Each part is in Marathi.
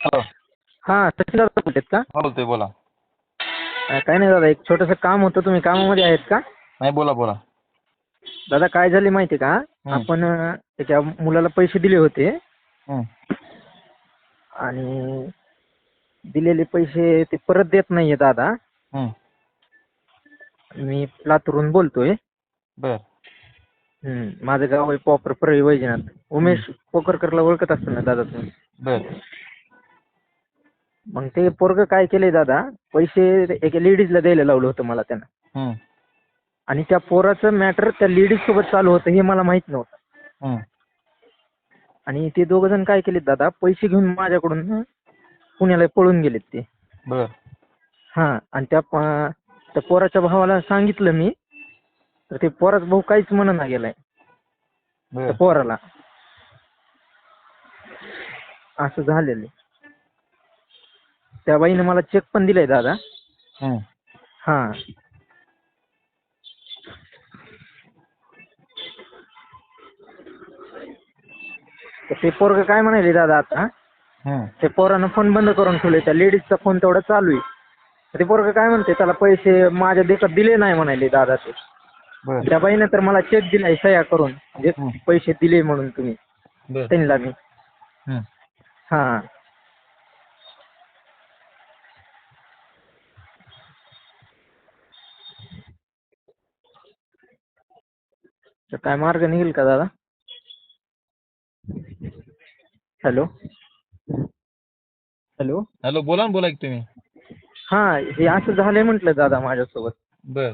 हॅलो हां सचिन दादा बोलतात का? हा बोलतोय बोला. अं, काय नाही दादा एक छोटंसं काम होतं. तुम्ही कामामध्ये आहेत का? नाही बोला बोला. दादा काय झाले माहिती आहे का? हं. आपण अं, त्याच्या मुलाला पैसे दिले होते. हं. आणि दिलेले पैसे ते परत देत नाहीये दादा. हं. मी लातूरून बोलतोय. बर. हं, माझं गाव आहे प्रॉपर परळी वैजनाथ. उमेश पोकरकरला ओळखत असतो ना दादा तुम्ही? बर. मग ते पोरगं काय केलंय दादा पैसे एका लेडीजला द्यायला लावलं होतं मला त्यानं. हं. आणि त्या पोराचं मॅटर त्या लेडीज सोबत चालू होतं हे मला माहीत नव्हतं. हं. आणि ते दोघ जण काय केलेत दादा पैसे घेऊन माझ्याकडून पुण्याला पळून गेलेत ते. बर. हां आणि त्या प- त्या पोराच्या भावाला सांगितलं मी तर ते पोराचा भाऊ काहीच म्हणना गेलाय. बर. त्या पोराला. असं झालेलं आहे. त्या बाईनं मला चेक पण दिलाय दादा. हं. हां. तर ते पोरग काय म्हणाले दादा आता? हं. ते पोरानं फोन बंद करून ठेवले त्या लेडीजचा फोन तेवढा चालू आहे. तर ते पोरग काय म्हणते त्याला पैसे माझ्या देखत दिले नाही म्हणाले दादा ते. बर. त्या बाईनं तर मला चेक दिलाय सह्या करून. म्हणजे हं. पैसे दिले म्हणून तुम्ही. बर. त्यांना मी. हं. हां तर काय मार्ग निघेल का दादा? हॅलो. हॅलो. हॅलो बोला ना बोला की तुम्ही. हां हे असं झालंय म्हटलं दादा माझ्यासोबत. बर.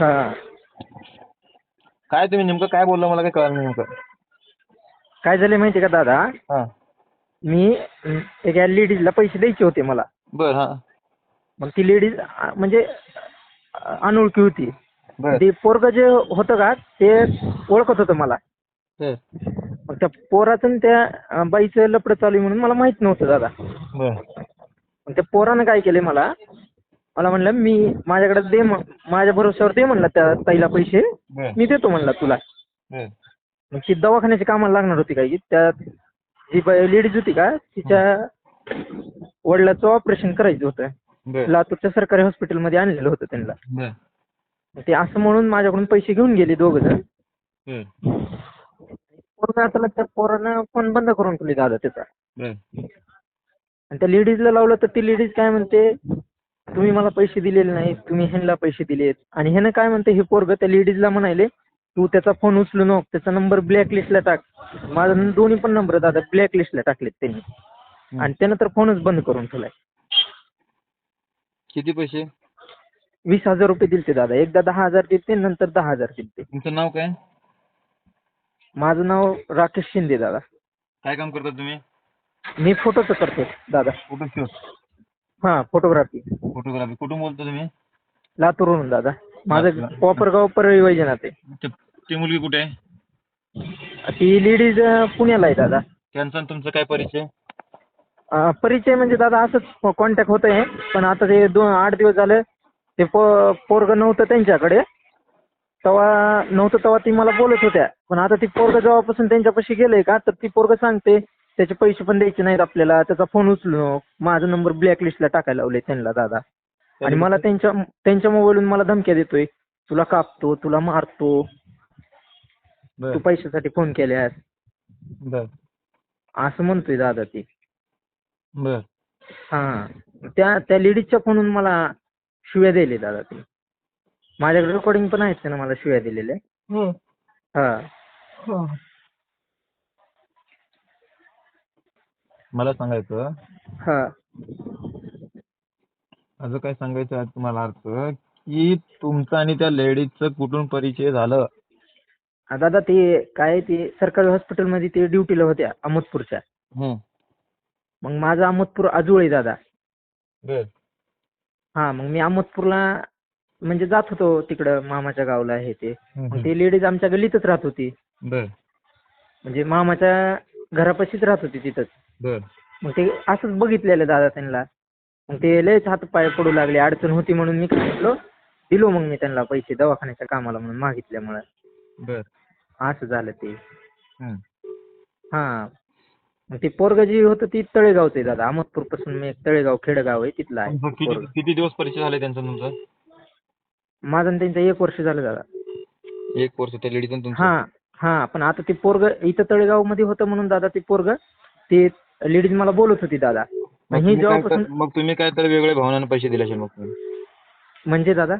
हां. काय तुम्ही नेमकं काय बोलला मला काय कळलं नाही नेमकं. काय झालंय माहिती आहे का दादा? हां. मी अं, एका लेडीजला पैसे द्यायचे होते मला. बर हां. मग ती लेडीज म्हणजे अं, अनोळखी होती. ते पोरग जे होतं का ते ओळखत होतं मला. मग त्या पोराचं आणि त्या बाईचं लपडं चालू आहे म्हणून मला माहीत नव्हतं दादा. मग त्या पोरानं काय केले मला मला म्हणलं मी माझ्याकडे दे माझ्या भरोश्यावर दे म्हणलं त्या ताईला पैसे. मी देतो म्हणला तुला. मग ती दवाखान्याची कामाला लागणार होती काही त्या जी लेडीज होती का तिच्या वडिलाचं ऑपरेशन करायचं होतं. लातूरच्या सरकारी हॉस्पिटलमध्ये आणलेलं होतं त्यांना. ते असं म्हणून माझ्याकडून पैसे घेऊन गेले दोघं जण पोरगा आता त्या पोरानं फोन बंद करून ठेवली दादा त्याचा. आणि त्या लेडीजला लावलं तर ती लेडीज काय म्हणते तुम्ही मला पैसे दिलेले नाही तुम्ही ह्यांना पैसे दिलेत. आणि ह्यानं काय म्हणते हे पोरग त्या लेडीजला म्हणाले तू त्याचा फोन उचलू नको त्याचा नंबर ब्लॅक लिस्टला टाक. माझा दोन्ही पण नंबर दादा ब्लॅक लिस्टला टाकलेत त्यांनी. आणि त्यानं तर फोनच बंद करून ठेवलाय. किती पैसे? वीस हज़ार रुपये दिलते दादा. एकदा दहा हज़ार दिलते नंतर दहा हज़ार दिलते तुमचं नाव काय? माझं नाव राकेश शिंदे दादा. काय काम करता तुम्ही? मी फोटोचं करतो दादा. फ़ोटो शूट हाँ फोटोग्राफी. फोटोग्राफी. कुठून बोलतो तुम्ही? लातूरवरून दादा. माझं लातूर. प्रॉपर गाव परळी वैजनाथ आहे. ते- ती मुलगी कुठे आहे? ती लेडीज़ पुण्याला आहे दादा. त्यांचा आणि तुमचा काय परिचय? अं, परिचय म्हणजे दादा असंच कॉन्टॅक्ट होत आहे पण आता ते दोन आठ दिवस झाले ते पो पोरगं नव्हतं त्यांच्याकडे तेव्हा नव्हतं तेव्हा ती मला बोलत होत्या. पण आता ती पोरगं जेव्हापासून त्यांच्यापाशी गेलंय का तर ती पोरगं सांगते त्याचे पैसे पण द्यायचे नाहीत आपल्याला त्याचा फोन उचलू नको. माझा नंबर ब्लॅक लिस्टला टाकायला लावले त्यांना दादा. आणि मला त्यांच्या त्यांच्या मोबाईलवरून मला धमक्या देतोय. तुला कापतो तुला मारतो. बर. तू पैशासाठी फोन केल्यास. बर. असं म्हणतोय दादा ती. बर. हां. त्या त्या लेडीजच्या फोनून मला शिव्या दिले दादा ते. माझ्याकडे रेकॉर्डिंग पण आहेत त्यानं मला शिव्या दिलेल्या. हां. मला सांगायचं. हां. असं काय सांगायचं आहे तुम्हाला अर्थ की तुमचा आणि त्या लेडीजचं कुठून परिचय झालं? हा, दादा ते काय ते सरकारी हॉस्पिटलमध्ये ते ड्युटीला होत्या अहमदपूरच्या. हं. मग माझं अहमदपूर आजूळ आहे दादा. बर. हां मग मी अहमदपूरला म्हणजे जात होतो तिकडं मामाच्या गावला हे ते. मग. ते लेडीज आमच्या गल्लीतच राहत होती. बर. म्हणजे मामाच्या घरापाशीच राहत होती तिथंच. बर. मग ते असंच बघितलेलं दादा त्यांना. मग ते लयच हात पाय पडू लागले अडचण होती म्हणून मी काय म्हटलं दिलो मग मी त्यांना पैसे दवाखान्याच्या कामाला म्हणून मागितल्यामुळं. बर. असं झालं ते. हं. हां. ते पोरग जी होतं ती तळेगावचं आहे दादा. अहमदपूरपासून मी एक तळेगाव खेडगाव आहे तिथलं आहे. तुमचं किती पोरगं. किती दिवस परिचय झाले त्यांचा तुमचा? माझं आणि त्यांचं एक वर्ष झालं दादा. एक वर्ष त्या लेडीचं आणि तुमचं? हा हा पण आता ते पोरग इथं तळेगावमध्ये होतं म्हणून दादा ते पोरग ते लेडीज मला बोलत होती दादा. मग तुम्ही काय जेव्हापासून तर- मग तुम्ही काय तर वेगळ्या भावनाने पैसे दिले असेल मग तुम्ही? म्हणजे दादा?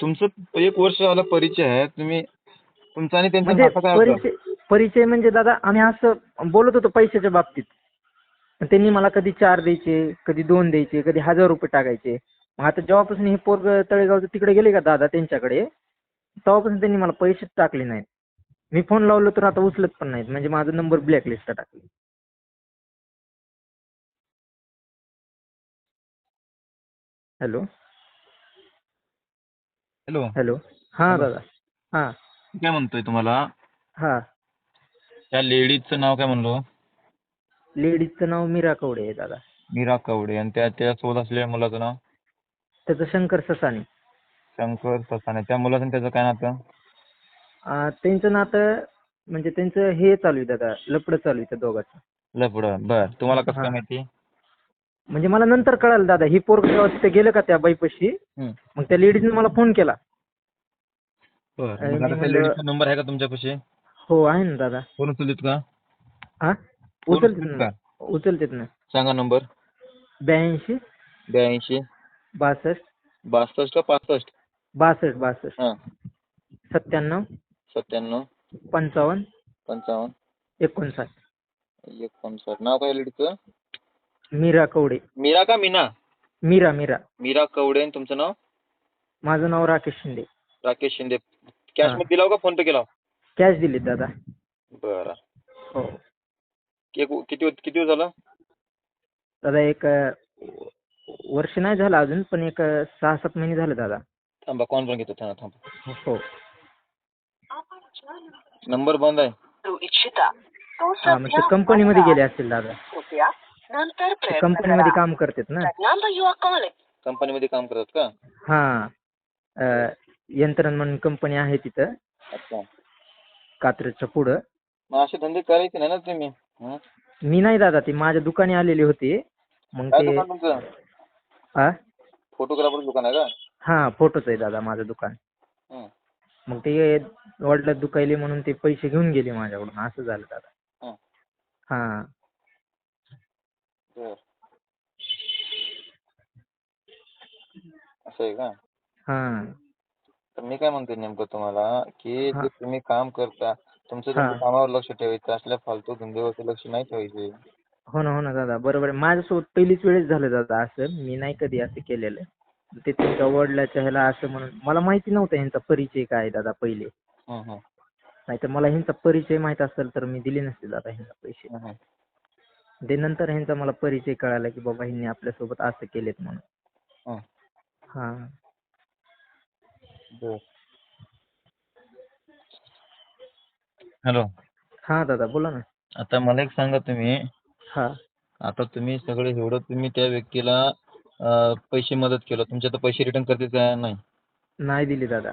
तुमचं एक वर्ष झाला परिचय आहे तुम्ही तुमचा आणि त्यांचा म्हणजे नातं काय होतं? परिचय परिचय म्हणजे दादा आम्ही असं बोलत होतो पैशाच्या बाबतीत. पण त्यांनी मला कधी चार द्यायचे कधी दोन द्यायचे कधी हजार रुपये टाकायचे. मग आता जेव्हापासून हे पोरग तळेगावचं तिकडे गेले का दादा त्यांच्याकडे तेव्हापासून त्यांनी मला पैसेच टाकले नाहीत. मी फोन लावलो तर आता उचलत पण नाहीत. म्हणजे माझा नंबर ब्लॅकलिस्टला टाकले. हॅलो. हॅलो. हॅलो. हां. दादा. हां. काय म्हणतोय तुम्हाला? हां. त्या लेडीजचं नाव काय म्हणलो? लेडीजचं नाव मीरा कवडे आहे दादा. मीरा कवडे. आणि त्या त्यासोबत असलेल्या मुलाचं नाव? त्याचं शंकर ससाने. शंकर ससाने. त्या मुलाचं आणि त्याचं काय नातं? त्यांचं नातं म्हणजे त्यांचं हे चालू आहे दादा. लपडं चालू आहे त्या दोघांचं. लफडं. बर. तुम्हाला कसं काय हा. माहिती? म्हणजे मला नंतर कळालं दादा. ही पोरग तिथे गेलं का त्या बाईपाशी हम्म. मग त्या लेडीजने मला फोन केला. बर. आणि मग मी आता त्या म्हणलं- लेडीजचा नंबर आहे का तुमच्यापाशी? हो आहे ना दादा. फोन उचललीत का? हा फोन उचलतेत उचललीत ना. का? उचलतेत ना. सांगा नंबर. ब्याऐंशी. ब्याऐंशी. बासष्ट. बासष्ट का पासष्ट? बासष्ट बासष्ट. हां. सत्त्याण्णव. सत्त्याण्णव. पंचावन्न. पंचावन्न. एकोणसाठ. एकोणसाठ. नाव काय लेडीजचं मीरा कवडे. मीरा का मीना? मीरा मीरा. मीरा कवडे आणि तुमचं नाव? माझं नाव राकेश शिंदे. राकेश शिंदे. कॅश हा. मध्ये दिला का फोन पे केला कॅश दिली दादा. बरं. हो. एक किती किती दिवस झालं? दादा एक अं, वर्ष नाही झालं अजून पण एक अं, सहा सात महिने झाले दादा. थांबा कॉल पण घेतो थांबा थांबा. हो. नंबर बंद आहे. करू इच्छिता. तो हा मग ते सध्या कंपनीमध्ये बंद गेले आहे. असतील दादा. कृपया नंतर प्रयत्न कंपनीमध्ये काम करतात ना. The number you are calling. कंपनीमध्ये काम करतात का? हा. अं, यंत्रण म्हणून कंपनी आहे तिथं. अच्छा. कात्रजच्या पुढं. मग असे धंदे करायचे नाही ना तुम्ही? हं? मी नाही दादा ती माझ्या दुकानी आलेली होती. मग काय ते दुकान तुमचं? हा फोटोग्राफर दुकान आहे का? हा फोटोच आहे दादा माझं दुकान. हं. मग ते वडिलात दुखायले म्हणून ते पैसे घेऊन गेले माझ्याकडून. असं झालं दादा. हं. हा. बरं. असं आहे का? हा. तर मी काय म्हणतोय नेमकं तुम्हाला की. जे तुम्ही काम करता तुमचं. तुमच्या कामावर लक्ष ठेवायचं असल्या फालतू धंद्यावरती लक्ष नाही ठेवायचे. हो ना हो ना दादा बरोबर आहे. माझ्यासोबत पहिलीच वेळेस झालं दादा असं. मी नाही कधी असं केलेलं. ते तुमच्या वडिलाच्या ह्याला असं म्हणून. मला माहिती नव्हतं ह्यांचा परिचय काय आहे दादा पहिले. हं, हं, नाहीतर मला ह्यांचा परिचय माहीत असेल तर मी दिले नसते दादा ह्यांना पैसे. ते नंतर ह्यांचा मला परिचय कळाला की बाबा ह्यांनी आपल्यासोबत असं केलेत म्हणून. हं. बरं. हॅलो हा दादा बोला ना. आता मला एक सांगा तुम्ही. हा. आता तुम्ही सगळे एवढं तुम्ही त्या व्यक्तीला अं, पैसे मदत केलं. तुमचे आता पैसे रिटर्न करतील का नाही? नाही दिली दादा.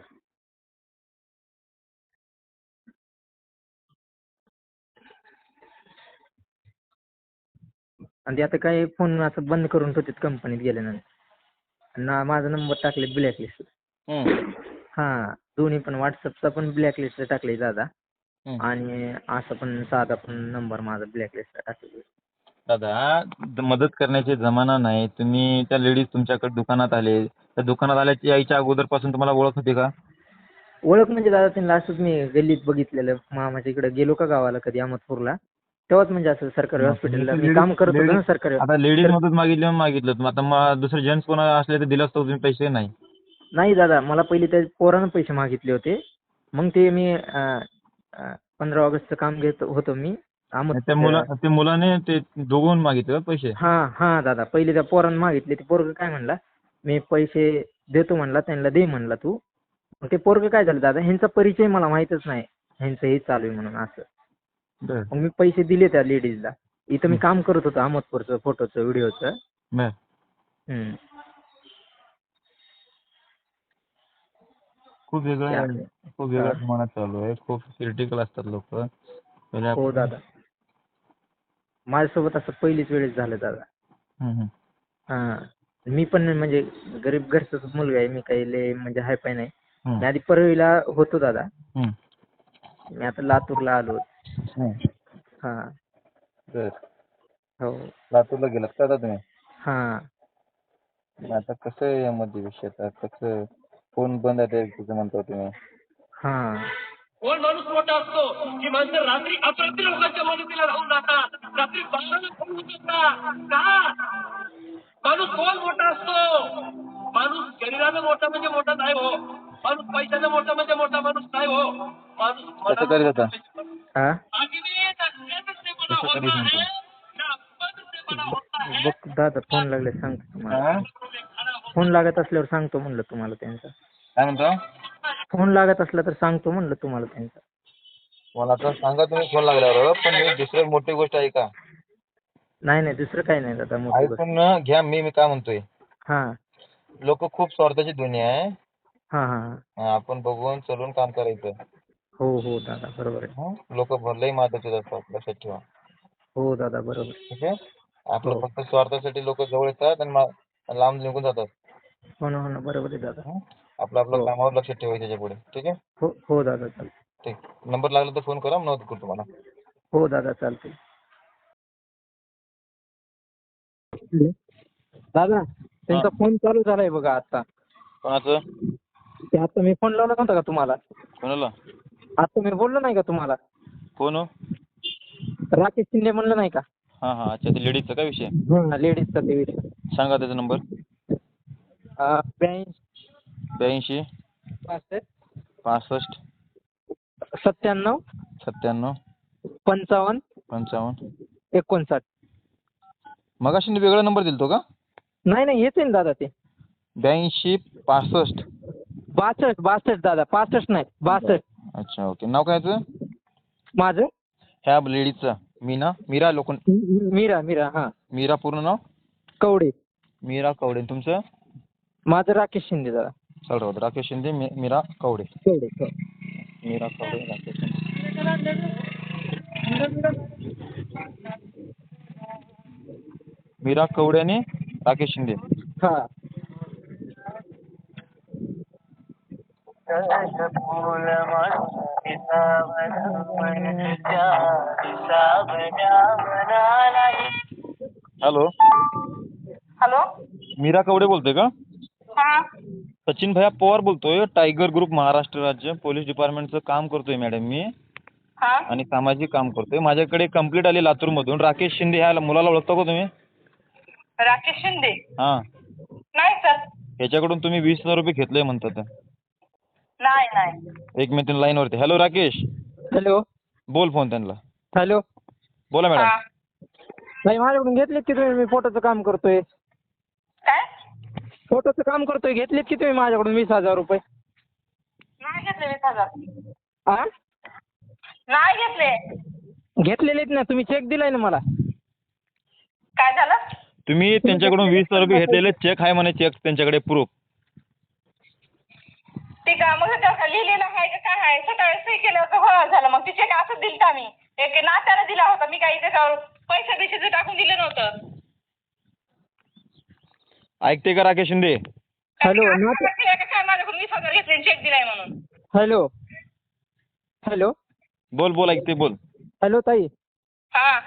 आणि ते आता काय फोन असं बंद करून ठेवतात कंपनीत गेल्यानंतर. ना माझा नंबर टाकले ब्लॅकलिस्ट हं, हा दोन्ही पण व्हॉट्सअपचा पण ब्लॅकलिस्ट टाकले दादा. आणि असं पण साधा पण नंबर माझा ब्लॅकलिस्ट टाकले दादा द- मदत करण्याचे जमाना नाही. तुम्ही त्या लेडीज तुमच्याकडे दुकानात आले. त्या दुकानात आल्याची यायच्या अगोदरपासून तुम्हाला ओळख होती का? ओळख म्हणजे दादा त्यांना असंच मी गल्लीत बघितलेलं. मामाच्या इकडे गेलो का गावाला कधी अहमदपूरला? तेव्हाच म्हणजे असं सरकारी मग हॉस्पिटलला तुम्ही मी काम करत होतो ना सरकारी आता लेडीज मदत मागितली म्हणून मागितलं. आता मग दुसरे जेंट्स कोण असले तर दिलं असतं तुम्ही पैसे नाही. नाही दादा मला पहिले त्या पोरानं पैसे मागितले होते. मग ते मी पंधरा ऑगस्टचं काम घेत होतो मी. त्या मुला त्या मुलाने ते दोघं मागितले पैसे? हा हा दादा. पहिले त्या पोरानं मागितले. ते पोरग काय म्हणला? मी पैसे देतो म्हणला त्यांना दे म्हणला तू. मग ते पोरग काय झालं दादा? ह्यांचा परिचय मला माहीतच नाही. ह्यांचं हे चालू आहे म्हणून असं. मग मी पैसे दिले त्या लेडीजला. इथं मी काम करत होतो अहमदपूरचं फोटोचं व्हिडिओचं बर हम्म. खूप वेगळं. खूप वेगळ्या हा. प्रमाणात चालू आहे. खूप क्रिटिकल असतात लोक. पहिले हो दादा. माझ्यासोबत असं पहिलीच वेळेस झालं दादा. हं, मी पण म्हणजे गरीब घरचाच मुलगा आहे. मी काही लय म्हणजे हाय पाय नाही. मी आधी परळीला होतो दादा. मी आता लातूरला आलो. हं. हा. बर. हो. लातूरला गेलात का तुम्ही? हा. आता कसं आहे यामध्ये विषय? आता कसं फोन बंद आहे तुझं म्हणतो तुम्ही. हा. कोण माणूस मोठा असतो की माणसं रात्री अपरात्री लोकांच्या मदतीला राहून जातात. रात्री बाहेर फोन उचलतात. का? माणूस कोण मोठा असतो? माणूस शरीरानं मोठा म्हणजे मोठा नाही हो. माणूस पैशानं मोठा म्हणजे मोठा माणूस नाही हो. माणूस कसं करीत होता? हा? कसं करीत होता बघ दादा फोन लागले सांगतो तुम्हाला. हा? फोन लागत असल्यावर सांगतो म्हणलं तुम्हाला त्यांचा. काय म्हणतो? फोन लागत असला तर सांगतो म्हणलं तुम्हाला त्यांचा. मला आता सांगा तुम्ही फोन लागल्यावर पण मी दुसरी मोठी गोष्ट आहे का? नाही नाही दुसरं काही नाही दादा मोठी गोष्ट. ऐकून घ्या मी मी काय म्हणतोय? हा. लोक खूप स्वार्थाची दुनिया आहे. हा हा हा. हा, आपण बघून चलून काम करायचं. हो हो दादा बरोबर आहे. लोक लई महत्त्वाचे असतात लक्षात ठेवा. हो दादा बरोबर आहे. ठीक आहे? आपलं हो. फक्त स्वार्थासाठी लोक जवळ येतात आणि मा- लांब निघून जातात. हो ना हो ना बरोबर आहे दादा. हं? आपलं आपलं हो. कामावर लक्ष ठेवायचं त्याच्या पुढे ठीक आहे? हो हो दादा चालते ठीक. नंबर लागला तर फोन करा मग करतो तुम्हाला हो दादा चालते दादा त्यांचा फोन चालू झालाय बघा आता. कोणाचं? ते आता मी फोन लावला नव्हता का तुम्हाला? कोणाला? आता मी बोललो नाही का तुम्हाला? कोण हो? राकेश शिंदे म्हणलं नाही का? हां हां. अच्छा ते लेडीजचा काय विषय? लेडीजचा ते विषय. सांगा त्याचा नंबर. ब्याऐंशी ब्याऐंशी. पासष्ट. पासष्ट. सत्त्याण्णव. सत्त्याण्णव. पंचावन्न. पंचावन्न. एकोणसाठ. मगाशी वेगळा नंबर दिलतो का? नाही नाही हेच आहे ना दादा ते. ब्याऐंशी पासष्ट. बासष्ट बासष्ट दादा पासष्ट नाही बासष्ट. अच्छा ओके. नाव काय याचं माझं? ह्या लेडीजचं. मीना मीरा लोकन. मीरा मीरा हा. मीरा पूर्ण नाव? कवडे. मीरा कवडे. तुमचं? माझं राकेश शिंदे दादा. चालू राहतं राकेश शिंदे मी- मीरा कवडे कवडे हो. मीरा कवडे राकेश शिंदे मीरा कवडे आणि राकेश शिंदे हा हॅलो हॅलो मीरा कवडे बोलतोय का? हा. सचिन भैया पवार बोलतोय. टायगर ग्रुप महाराष्ट्र राज्य. पोलीस डिपार्टमेंटचं काम करतोय मॅडम मी. हा. आणि सामाजिक काम करतोय. माझ्याकडे कंप्लीट आली लातूरमधून. राकेश शिंदे ह्या मुलाला ओळखता का तुम्ही? राकेश शिंदे? हां. नाही सर. ह्याच्याकडून तुम्ही वीस हजार रुपये घेतले म्हणतात. नाही नाही. एक मिनिट लाईनवरती हॅलो राकेश. हॅलो बोल फोन त्यांना. हॅलो बोला मॅडम हा. नाही माझ्याकडून घेतलेत की तुम्ही मी फोटोचं काम करतोय. फोटोचं काम करतोय. घेतलेत की तुम्ही माझ्याकडून वीस हजार रुपये? नाही घेतले वीस हजार. आ? नाही घेतले. घेतलेले आहेत ना. तुम्ही चेक दिलाय ना मला. काय झालं? तुम्ही त्यांच्याकडून वीस हजार रुपये घेतलेले. चेक आहे म्हणे. चेक त्यांच्याकडे प्रूफ ठीक आहे मग काय लिहिलेलं आहे का? काय आहे? सकाळी सही केलं होतं. गोळा झालं. मग तिचे असं दिलं का मी एक नात्याला दिला होता. मी काही त्याच्यावर पैसे बिशेचं टाकून दिलं नव्हतं. ऐकते का राकेश शिंदे? हॅलो काय नाते सांगितलं का काय माझ्याकडून वीस हजार घेतले चेक दिलाय म्हणून. हॅलो. हॅलो. बोल बोल ऐकते बोल. हॅलो ताई. हा.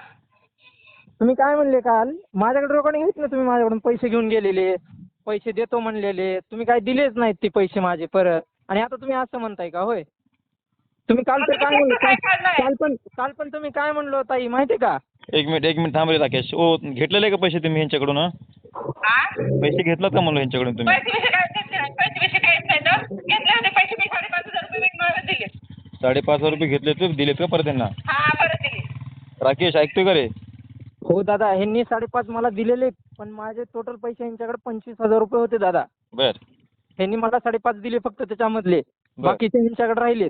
तुम्ही काय म्हणले काल? माझ्याकडे रोकडे घेत ना तुम्ही माझ्याकडून पैसे घेऊन गेलेले. पैसे देतो म्हणलेले. तुम्ही काय दिलेच नाहीत ते पैसे माझे परत. आणि आता तुम्ही असं म्हणताय का? होय. तुम्ही काल तर काय म्हणलं? काय काल पण काल पण तुम्ही काय म्हणलो ताई? माहिती का? एक मिनिट एक मिनिट थांब रे राकेश. ओ घेतलेले का पैसे तुम्ही यांच्याकडून हं? पैसे घेतलात का म्हणलं यांच्याकडून तुम्ही? पैसे बिशे काय घेतले नाही. पैसे बिशे काय येत नाही. तर घेतले होते पैसे मी. साडेपाच हजार रुपये मी मला दिले. साडेपाच हजार रुपये घेतले तर दिलेत का परत त्यांना? हा परत दिले. राकेश ऐकतोय का रे? हो दादा ह्यांनी साडेपाच मला दिलेले पण माझे टोटल पैसे यांच्याकडे पंचवीस हजार रुपये होते दादा. बर. ह्यांनी मला साडेपाच दिले फक्त त्याच्यामधले. बर. बाकीचे यांच्याकडे राहिले.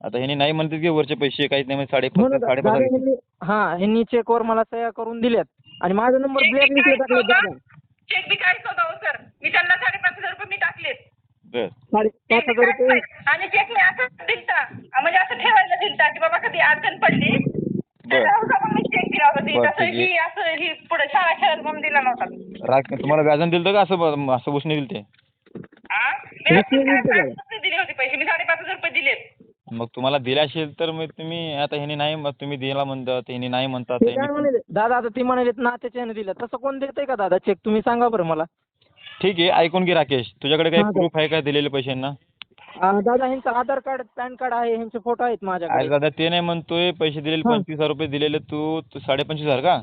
आता ह्यांनी नाही म्हणतात की वरचे पैसे काहीच नाही म्हणजे साडेपाच म्हणून साडेपाच दादा हजार घेतले. ह्यांनी हा ह्यांनी चेकवर मला सह्या करून दिल्यात. आणि माझा नंबर ब्लॅक लिस्टला टाकले दादा चेक बी काहीच होता हो सर मी त्यांना साडेपाच हजार रुपये मी टाकलेत बर. साडेपाच चेक बी हजार काहीच रुपये. नाही. आणि चेक मी असं दिलता. म्हणजे असं ठेवायला दिलता की बाबा कधी अडचण पडली. बरं. त्याच्यावर पण मी चेक दिला होता ती बरं, तसं ठीक आहे. ही असं ही पुढे शाळा दिला नव्हता. राग तुम्हाला व्याजाने दिलं होतं का असं ब- असं उसने दिलं ते? मी मी काय दिले होते पैसे मी साडेपाच हजार रुपये दिलेत मग तुम्हाला दिले असेल तर मग तुम्ही आता ह्याने नाही मग तुम्ही दिला म्हणतात ह्याने नाही म्हणतात ते काय ह्याने- म्हणाले? दादा आता ती म्हणाले नात्याच्या ह्याने दिलं. तसं कोण देतंय का दादा? चेक तुम्ही सांगा बरं मला. ठीक आहे ऐकून घे राकेश. तुझ्याकडे काही हा, सर. प्रूफ आहे का दिलेले पैशांना? अं, दादा ह्यांचं आधार कार्ड पॅन कार्ड आहे ह्यांचे फोटो आहेत अरे माझ्याकडे. दादा ते नाही म्हणतोय. पैसे दिलेले हा. पंचवीस हजार रुपये दिलेले तू तू साडेपंचवीस हजार का?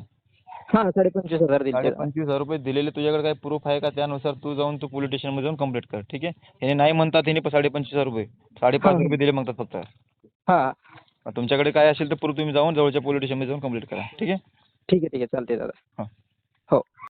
हा साडेपंचवीस हजार दिले साडेपंचवीस हजार रुपये दिलेले. तुझ्याकडे काही प्रूफ आहे का? त्यानुसार तू जाऊन तू पोलीस स्टेशनमध्ये जाऊन कंप्लीट कर ठीक आहे? ह्याने नाही म्हणतात ह्याने साडेपंचवीस हजार रुपये. साडेपाच हा. रुपये दिले म्हणतात फक्त. हा. तुमच्याकडे काय असेल तर प्रूफ तुम्ही जाऊन जवळच्या पोलीस स्टेशनमध्ये जाऊन कंप्लीट करा ठीक आहे? ठीक आहे ठीक आहे. चालते दादा. हा. हो.